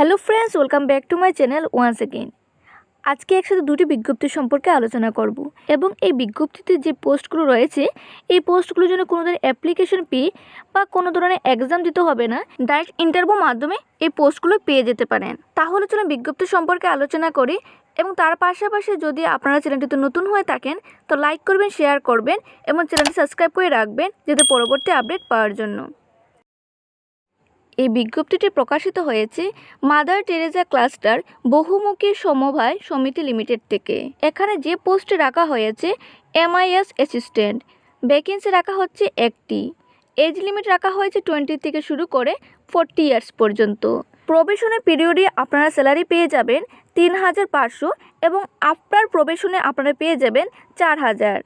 Hello friends welcome back to my channel once again আজকে একসাথে দুটি বিজ্ঞপ্তি সম্পর্কে আলোচনা করব এবং এই বিজ্ঞপ্তিতে যে পোস্টগুলো রয়েছে, এই পোস্টগুলোর জন্য কোনো ধরনের অ্যাপ্লিকেশন ফি বা কোনো ধরনের এক্সাম দিতে হবে না ডাইরেক্ট ইন্টারভিউ মাধ্যমে এই পোস্টগুলো পেয়ে যেতে পারেন। তাহলে চলুন বিজ্ঞপ্তি সম্পর্কে আলোচনা করি এবং তার পাশাপাশি যদি আপনারা চ্যানেলটিতে নতুন হয়ে থাকেন, তো লাইক করবেন শেয়ার করবেন এবং চ্যানেলটি সাবস্ক্রাইব করে রাখবেন, যাতে পরবর্তী আপডেট পাওয়ার জন্য। এই বিজ্ঞপ্তিটি প্রকাশিত হয়েছে মাদার টেরেজা ক্লাস্টার বহুমুখী সমবায় সমিতি লিমিটেড থেকে। এখানে যে পোস্টে রাখা হয়েছে, এমআইএস অ্যাসিস্ট্যান্ট। ভ্যাকেন্সি রাখা হচ্ছে একটি। এজ লিমিট রাখা হয়েছে টোয়েন্টি থেকে শুরু করে ফোরটি ইয়ার্স পর্যন্ত। প্রবেশনের পিরিয়ডে আপনারা স্যালারি পেয়ে যাবেন তিন হাজার পাঁচশো এবং আফটার প্রবেশনে আপনারা পেয়ে যাবেন চার হাজার।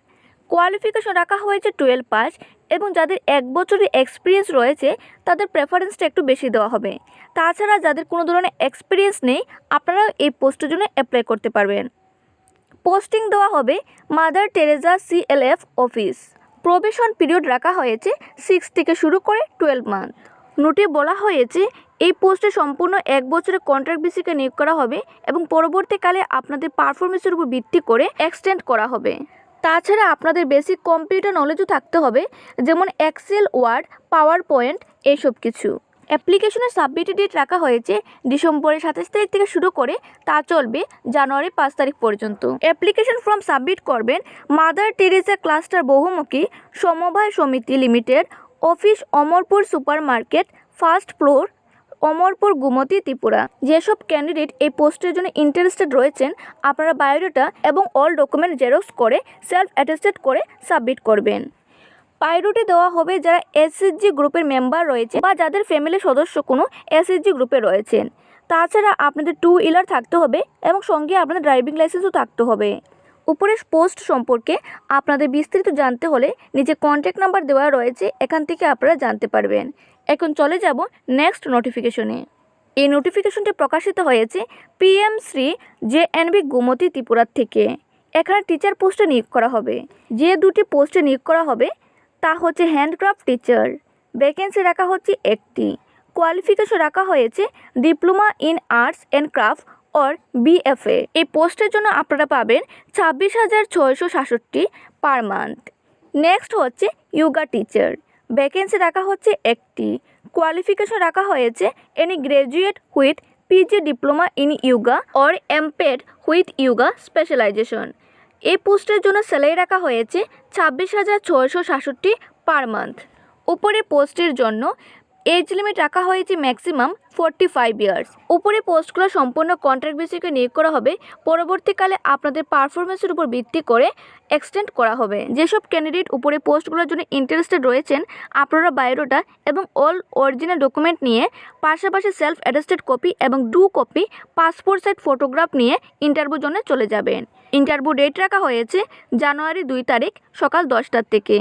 কোয়ালিফিকেশন রাখা হয়েছে টুয়েলভ পাস এবং যাদের এক বছরের এক্সপিরিয়েন্স রয়েছে, তাদের প্রেফারেন্সটা একটু বেশি দেওয়া হবে। তাছাড়া যাদের কোনো ধরনের এক্সপিরিয়েন্স নেই আপনারা এই পোস্টের জন্য অ্যাপ্লাই করতে পারবেন। পোস্টিং দেওয়া হবে Mother Teresa CLF office probation period রাখা হয়েছে সিক্স থেকে শুরু করে টুয়েলভ মান্থ নোটে বলা হয়েছে, এই পোস্টে সম্পূর্ণ এক বছরের কন্ট্রাক্ট বেসিকে নিয়োগ করা হবে এবং পরবর্তীকালে আপনাদের পারফরমেন্সের উপর ভিত্তি করে এক্সটেন্ড করা হবে। তাছাড়া আপনাদের বেসিক কম্পিউটার নলেজও থাকতে হবে, যেমন এক্সেল ওয়ার্ড পাওয়ার পয়েন্ট এইসব কিছু। অ্যাপ্লিকেশনের সাবমিটেড ডেট রাখা হয়েছে ডিসেম্বরের সাতাশ তারিখ থেকে শুরু করে, তা চলবে জানুয়ারি পাঁচ তারিখ পর্যন্ত। অ্যাপ্লিকেশন ফর্ম সাবমিট করবেন মাদার টেরেসা ক্লাস্টার বহুমুখী সমবায় সমিতি limited office Amarpur super market first floor Amarpur, Gumti, Tripura. যেসব ক্যান্ডিডেট এই পোস্টের জন্য ইন্টারেস্টেড রয়েছেন, আপনারা বায়োডাটা এবং অল ডকুমেন্ট জেরক্স করে সেলফ অ্যাটেস্টেড করে সাবমিট করবেন। পাইরুটি দেওয়া হবে যারা এসএসজি গ্রুপের মেম্বার রয়েছে বা যাদের ফ্যামিলির সদস্য কোনো এসএসজি গ্রুপে রয়েছেন। তাছাড়া আপনাদের টু হুইলার থাকতে হবে এবং সঙ্গে আপনাদের ড্রাইভিং লাইসেন্সও থাকতে হবে। উপরের পোস্ট সম্পর্কে আপনাদের বিস্তারিত জানতে হলে নিচে কন্ট্যাক্ট নাম্বার দেওয়া রয়েছে, এখান থেকে আপনারা জানতে পারবেন। এখন চলে যাব নেক্সট নোটিফিকেশনে এই নোটিফিকেশনটি প্রকাশিত হয়েছে PM Shri J NB Gumti ত্রিপুরার থেকে। এখানে টিচার পোস্টে নিয়োগ করা হবে। যে দুটি পোস্টে নিয়োগ করা হবে, তা হচ্ছে হ্যান্ডক্রাফট টিচার ভ্যাকেন্সি রাখা হচ্ছে একটি। কোয়ালিফিকেশন রাখা হয়েছে diploma in arts and craft or BFA এই পোস্টের জন্য আপনারা পাবেন ছাব্বিশ হাজার ছয়শো সাতষট্টি পার মান্থ নেক্সট হচ্ছে ইয়োগা টিচার ভ্যাকেন্সি রাখা হচ্ছে একটি। কোয়ালিফিকেশন রাখা হয়েছে any graduate with PG diploma in yoga or MPEd with yoga specialisation এই পোস্টের জন্য স্যালারি রাখা হয়েছে ছাব্বিশ হাজার ছয়শো সাতষট্টি পার মান্থ উপরে পোস্টের জন্য এজ লিমিট রাখা হয়েছে ম্যাক্সিমাম ফোরটি ফাইভ ইয়ার্স। উপরে পোস্টগুলো সম্পূর্ণ কন্ট্রাক্ট বেসিকে নিয়োগ করা হবে। পরবর্তীকালে আপনাদের পারফরমেন্সের উপর ভিত্তি করে এক্সটেন্ড করা হবে। যেসব ক্যান্ডিডেট উপরে পোস্টগুলোর জন্য ইন্টারেস্টেড রয়েছেন, আপনারা বায়োডাটা এবং অল অরিজিনাল ডকুমেন্ট নিয়ে পাশাপাশি সেলফ অ্যাটেস্টেড কপি এবং do copy passport size photograph নিয়ে ইন্টারভিউ জন্য চলে যাবেন। ইন্টারভিউ ডেট রাখা হয়েছে জানুয়ারি দুই তারিখ সকাল দশটার থেকে।